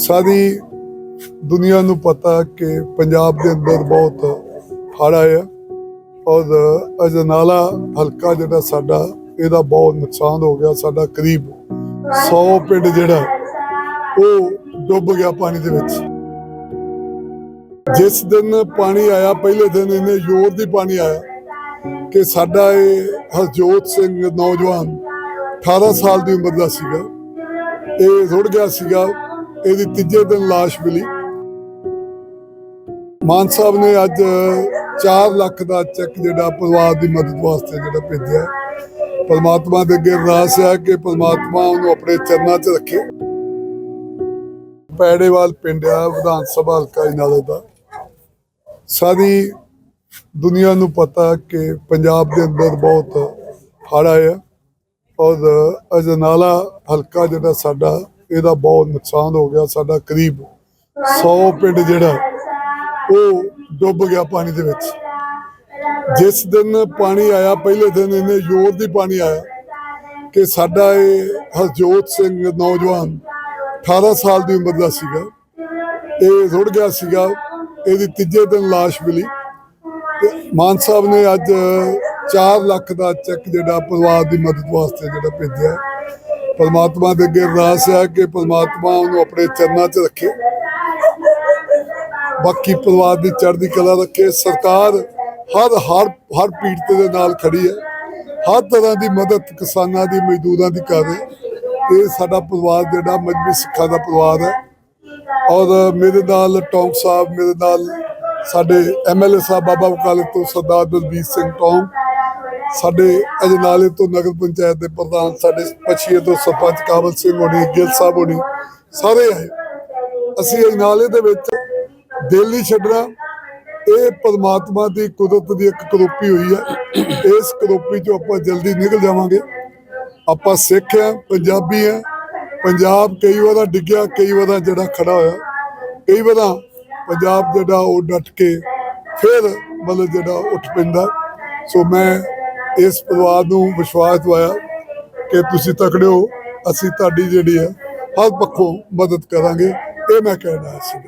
ਸਾਰੀ ਦੁਨੀਆ ਨੂੰ ਪਤਾ ਕਿ ਪੰਜਾਬ ਦੇ ਅੰਦਰ ਬਹੁਤ ਹੜ੍ਹ ਆਇਆ ਔਰ ਅਜਨਾਲਾ ਹਲਕਾ ਜਿਹੜਾ ਸਾਡਾ, ਇਹਦਾ ਬਹੁਤ ਨੁਕਸਾਨ ਹੋ ਗਿਆ, ਸਾਡਾ ਕਰੀਬ 100 ਪਿੰਡ ਜਿਹੜਾ, ਉਹ ਡੁੱਬ ਗਿਆ ਪਾਣੀ ਦੇ ਵਿੱਚ। ਜਿਸ ਦਿਨ ਪਾਣੀ ਆਇਆ, ਪਹਿਲੇ ਦਿਨ ਇਹਨੇ ਜ਼ੋਰ ਦੀ ਪਾਣੀ ਆਇਆ ਕਿ ਸਾਡਾ ਇਹ ਹਰਜੋਤ ਸਿੰਘ ਨੌਜਵਾਨ 18 ਸਾਲ ਦੀ ਉਮਰ ਦਾ ਸੀਗਾ। ਇਹ ਰੁੜ ਗਿਆ ਸੀਗਾ। ਇਹਦੀ ਤੀਜੇ ਦਿਨ ਲਾਸ਼ ਮਿਲੀ। ਮਾਨ ਸਾਹਿਬ ਨੇ ਅੱਜ 4 ਲੱਖ ਦਾ ਚੈੱਕ ਜਿਹੜਾ ਪਰਿਵਾਰ ਦੀ ਮਦਦ ਵਾਸਤੇ ਜਿਹੜਾ ਭੇਜਿਆ। ਪਰਮਾਤਮਾ ਦੇ ਅੱਗੇ ਅਰਦਾਸ ਹੈ ਕਿ ਪਰਮਾਤਮਾ ਉਹਨੂੰ ਆਪਣੇ ਚਰਨਾਂ 'ਚ ਰੱਖੇ। ਪੈੜੇਵਾਲ ਪਿੰਡ ਆ, ਵਿਧਾਨ ਸਭਾ ਹਲਕਾ ਇਨਾਲੇ ਦਾ। ਸਾਰੀ ਦੁਨੀਆ ਨੂੰ ਪਤਾ ਕਿ ਪੰਜਾਬ ਦੇ ਅੰਦਰ ਬਹੁਤ ਹੜ੍ਹ ਆਇਆ ਔਰ ਅਜਨਾਲਾ ਹਲਕਾ ਜਿਹੜਾ ਸਾਡਾ ਇਹਦਾ ਬਹੁਤ ਨੁਕਸਾਨ ਹੋ ਗਿਆ, ਸਾਡਾ ਕਰੀਬ 100 ਪਿੰਡ ਜਿਹੜਾ, ਉਹ ਡੁੱਬ ਗਿਆ ਪਾਣੀ ਦੇ ਵਿੱਚ। ਜਿਸ ਦਿਨ ਪਾਣੀ ਆਇਆ, ਪਹਿਲੇ ਦਿਨ ਇਹਨੇ ਜ਼ੋਰ ਦੀ ਪਾਣੀ ਆਇਆ ਕਿ ਸਾਡਾ ਇਹ ਹਰਜੋਤ ਸਿੰਘ ਨੌਜਵਾਨ 18 ਸਾਲ ਦੀ ਉਮਰ ਦਾ ਸੀਗਾ। ਇਹ ਰੁੜ ਗਿਆ ਸੀਗਾ, ਇਹਦੀ ਤੀਜੇ ਦਿਨ ਲਾਸ਼ ਮਿਲੀ ਮਾਨ ਸਾਹਿਬ ਨੇ ਅੱਜ 4 ਲੱਖ ਦਾ ਚੈੱਕ ਜਿਹੜਾ ਪਰਿਵਾਰ ਦੀ ਮਦਦ ਵਾਸਤੇ ਜਿਹੜਾ ਭੇਜਿਆ। ਪਰਮਾਤਮਾ ਦੇ ਅੱਗੇ ਅਰਦਾਸ ਹੈ ਕਿ ਪਰਮਾਤਮਾ ਉਹਨੂੰ ਆਪਣੇ ਚਰਨਾਂ 'ਚ ਰੱਖੇ। ਬਾਕੀ ਪਰਿਵਾਰ ਦੀ ਚੜ੍ਹਦੀ ਕਲਾ ਰੱਖੇ। ਸਰਕਾਰ ਹਰ ਹਰ ਹਰ ਪੀੜਤ ਦੇ ਨਾਲ ਖੜੀ ਹੈ। ਹਰ ਤਰ੍ਹਾਂ ਦੀ ਮਦਦ ਕਿਸਾਨਾਂ ਦੀ, ਮਜ਼ਦੂਰਾਂ ਦੀ ਕਰ ਰਹੀ ਇਹ ਸਾਡਾ ਪਰਿਵਾਰ ਜਿਹੜਾ ਮਜਬੀ ਸਿੱਖਾਂ ਦਾ ਪਰਿਵਾਰ ਹੈ। ਔਰ ਮੇਰੇ ਨਾਲ ਟੌਂਕ ਸਾਹਿਬ, ਮੇਰੇ ਨਾਲ ਸਾਡੇ ਐਮਐਲਏ ਸਾਹਿਬ, ਬਾਬਾ ਵਕਾਲਤ ਤੋਂ ਸਰਦਾਰ ਦਲਬੀਰ ਸਿੰਘ ਟੌਂਕ ਸਾਡੇ ਅਜਨਾਲੇ ਤੋਂ ਨਗਰ ਪੰਚਾਇਤ ਦੇ ਪ੍ਰਧਾਨ, ਸਾਡੇ ਪਛੀਏ ਤੋਂ ਸਰਪੰਚ ਕਾਬਲ ਸਿੰਘ ਹੋਣੀ, ਗਿੱਲ ਸਾਹਿਬ ਹੋਣੀ, ਸਾਰੇ ਆਏ। ਅਸੀਂ ਅਜਨਾਲੇ ਦੇ ਵਿੱਚ ਦਿਲ ਨਹੀਂ ਛੱਡਣਾ। ਇਹ ਪਰਮਾਤਮਾ ਦੀ ਕੁਦਰਤ ਦੀ ਇੱਕ ਕਰੋਪੀ ਹੋਈ ਹੈ। ਇਸ ਕਰੋਪੀ ਚੋਂ ਆਪਾਂ ਜਲਦੀ ਨਿਕਲ ਜਾਵਾਂਗੇ। ਆਪਾਂ ਸਿੱਖ ਆ ਪੰਜਾਬੀ ਆ ਪੰਜਾਬ ਕਈ ਵਾਰ ਡਿੱਗਿਆ, ਕਈ ਵਾਰ ਜਿਹੜਾ ਖੜਾ ਹੋਇਆ। ਕਈ ਵਾਰ ਪੰਜਾਬ ਜਿਹੜਾ ਉਹ ਡਟ ਕੇ ਫਿਰ ਮਤਲਬ ਜਿਹੜਾ ਉੱਠ ਪੈਂਦਾ। ਸੋ ਮੈਂ ਇਸ ਪਰਿਵਾਰ ਨੂੰ ਵਿਸ਼ਵਾਸ ਦਵਾਇਆ ਕਿ ਤੁਸੀਂ ਤਕੜੇ ਹੋ, ਅਸੀਂ ਤੁਹਾਡੀ ਜਿਹੜੀ ਹੈ ਹਰ ਪੱਖੋਂ ਮਦਦ ਕਰਾਂਗੇ, ਇਹ ਮੈਂ ਕਹਿਣਾ ਸੀ